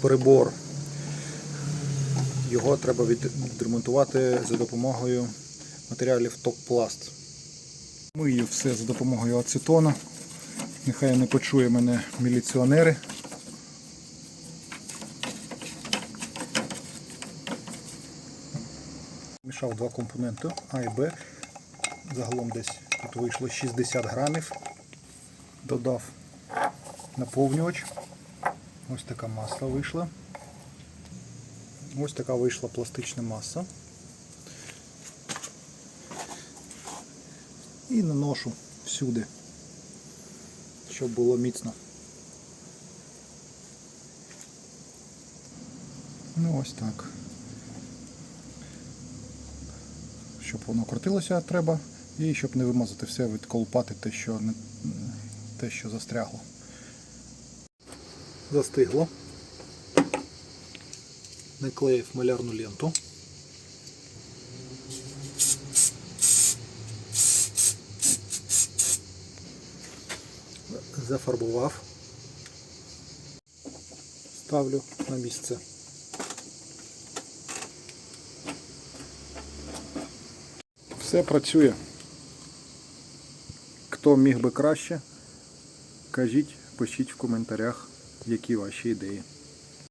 прибор. Його треба відремонтувати за допомогою матеріалів Топпласт. Мию все за допомогою ацетону. Нехай не почує мене міліціонери. Мішав два компоненти А і Б. Загалом десь тут вийшло 60 грамів. Додав наповнювач. Ось така маса вийшла. Ось така вийшла пластична маса. І наношу всюди, щоб було міцно. Ну ось так. Щоб воно крутилося треба. І щоб не вимазати все, відколупати те, що, не, те, що застрягло. Застигло. Наклеїв малярну ленту. Зафарбував. Ставлю на місце. Все працює. Хто міг би краще, кажіть, пишіть в коментарях, E aqui eu achei a ideia.